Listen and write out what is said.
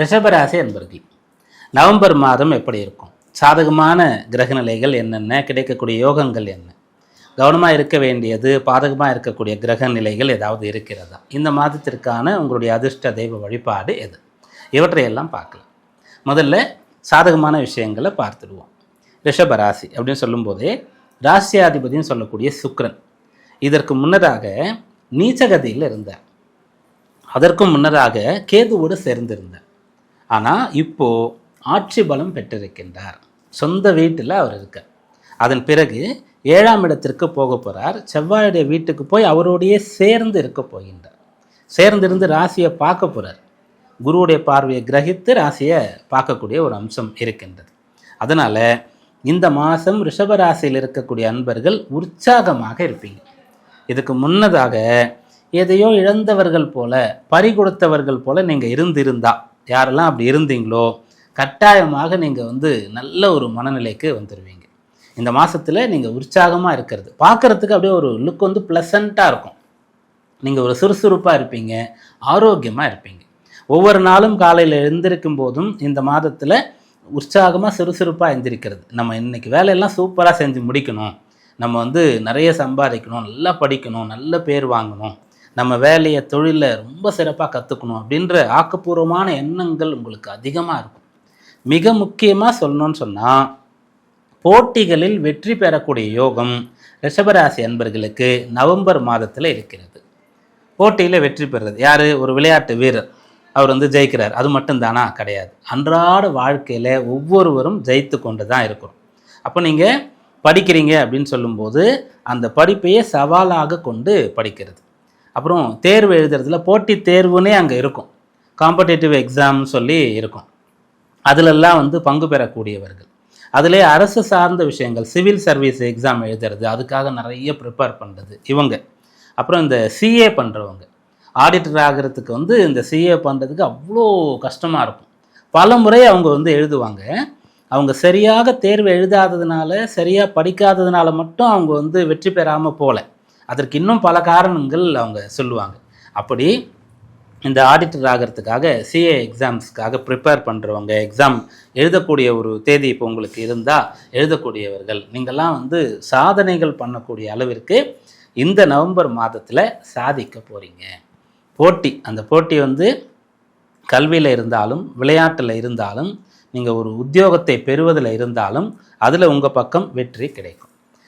ரிஷபராசி என்பர்கள். நவம்பர் மாதம் எப்படி இருக்கும்? சாதகமான கிரகநிலைகள் என்னென்ன? கிடைக்கக்கூடிய யோகங்கள் என்ன? கவனமாக இருக்க வேண்டியது பாதகமாக இருக்கக்கூடிய கிரக நிலைகள் ஏதாவது இருக்கிறதா? இந்த மாதத்திற்கான உங்களுடைய அதிர்ஷ்ட தெய்வ வழிபாடு எது? இவற்றையெல்லாம் பார்க்கலாம். முதல்ல சாதகமான விஷயங்களை பார்த்துடுவோம். ரிஷபராசி அப்படின்னு சொல்லும்போதே ராசியாதிபதினு சொல்லக்கூடிய சுக்ரன் இதற்கு முன்னதாக நீச்சகதியில் இருந்தார். அதற்கும் முன்னதாக கேதுவோடு சேர்ந்திருந்தார். ஆனால் இப்போது ஆட்சி பலம் பெற்றிருக்கின்றார். சொந்த வீட்டில் அவர் இருக்கார். அதன் பிறகு ஏழாம் இடத்திற்கு போக போகிறார் செவ்வாயுடைய வீட்டுக்கு போய் அவரோடையே சேர்ந்து இருக்க போகின்றார். சேர்ந்திருந்து ராசியை பார்க்க போகிறார் குருவுடைய பார்வையை கிரகித்து ராசியை பார்க்கக்கூடிய ஒரு அம்சம் இருக்கின்றது. அதனால் இந்த மாதம் ரிஷபராசியில் இருக்கக்கூடிய அன்பர்கள் உற்சாகமாக இருப்பீங்க. இதுக்கு முன்னதாக எதையோ இழந்தவர்கள் போல பறி கொடுத்தவர்கள் போல நீங்கள் இருந்திருந்தால் யாரெல்லாம் அப்படி இருந்தீங்களோ கட்டாயமாக நீங்கள் வந்து நல்ல ஒரு மனநிலைக்கு வந்துடுவீங்க இந்த மாதத்தில் நீங்கள் உற்சாகமாக இருக்கிறது. பார்க்குறதுக்கு அப்படியே ஒரு லுக் வந்து ப்ளசண்ட்டாக இருக்கும். நீங்கள் ஒரு சுறுசுறுப்பாக இருப்பீங்க ஆரோக்கியமாக இருப்பீங்க. ஒவ்வொரு நாளும் காலையில் எழுந்திருக்கும் போதும் இந்த மாதத்தில் உற்சாகமாக சுறுசுறுப்பாக எழுந்திருக்கிறது நம்ம இன்னைக்கு வேலையெல்லாம் சூப்பராக செஞ்சு முடிக்கணும். நம்ம வந்து நிறைய சம்பாதிக்கணும் நல்லா படிக்கணும் நல்ல பேர் வாங்கணும். நம்ம வேலையை தொழிலை ரொம்ப சிறப்பாக கற்றுக்கணும் அப்படின்ற ஆக்கப்பூர்வமான எண்ணங்கள் உங்களுக்கு அதிகமாக இருக்கும். மிக முக்கியமாக சொல்லணும்னு சொன்னால் போட்டிகளில் வெற்றி பெறக்கூடிய யோகம் ரிஷபராசி அன்பர்களுக்கு நவம்பர் மாதத்தில் இருக்கிறது. போட்டியில் வெற்றி பெறுறது. யார்? ஒரு விளையாட்டு வீரர். அவர் வந்து ஜெயிக்கிறார். அது மட்டும்தானா? கிடையாது. அன்றாட வாழ்க்கையில் ஒவ்வொருவரும் ஜெயித்து கொண்டு தான் இருக்கிறோம். அப்போ நீங்கள் படிக்கிறீங்க அப்படின்னு சொல்லும்போது அந்த படிப்பையே சவாலாக கொண்டு படிக்கிறது. அப்புறம் தேர்வு எழுதுறதுல போட்டி தேர்வுன்னே அங்கே இருக்கும். காம்படேட்டிவ் எக்ஸாம்னு சொல்லி இருக்கும். அதிலெல்லாம் வந்து பங்கு பெறக்கூடியவர்கள். அதிலே அரசு சார்ந்த விஷயங்கள் சிவில் சர்வீஸ் எக்ஸாம் எழுதுறது அதுக்காக நிறைய ப்ரிப்பேர் பண்ணுறது இவங்க. அப்புறம் இந்த சிஏ பண்ணுறவங்க ஆடிட்டர் ஆகிறதுக்கு வந்து இந்த சிஏ பண்ணுறதுக்கு அவ்வளோ கஷ்டமாக இருக்கும். பல முறை அவங்க வந்து எழுதுவாங்க. அவங்க சரியாக தேர்வு எழுதாததுனால சரியாக படிக்காததுனால மட்டும் அவங்க வந்து வெற்றி பெறாமல் போகல அதற்கு இன்னும் பல காரணங்கள் அவங்க சொல்லுவாங்க. அப்படி இந்த ஆடிட்டர் ஆகிறதுக்காக சிஏ எக்ஸாம்ஸ்க்காக ப்ரிப்பேர் பண்ணுறவங்க எக்ஸாம் எழுதக்கூடிய ஒரு தேதி இப்போ உங்களுக்கு இருந்தால் எழுதக்கூடியவர்கள் நீங்கள்லாம் வந்து சாதனைகள் பண்ணக்கூடிய அளவிற்கு இந்த நவம்பர் மாதத்தில் சாதிக்க போகிறீங்க போட்டி அந்த போட்டி வந்து கல்வியில் இருந்தாலும் விளையாட்டில் இருந்தாலும் நீங்கள் ஒரு உத்தியோகத்தை பெறுவதில் இருந்தாலும் அதில் உங்கள் பக்கம் வெற்றி கிடைக்கும்.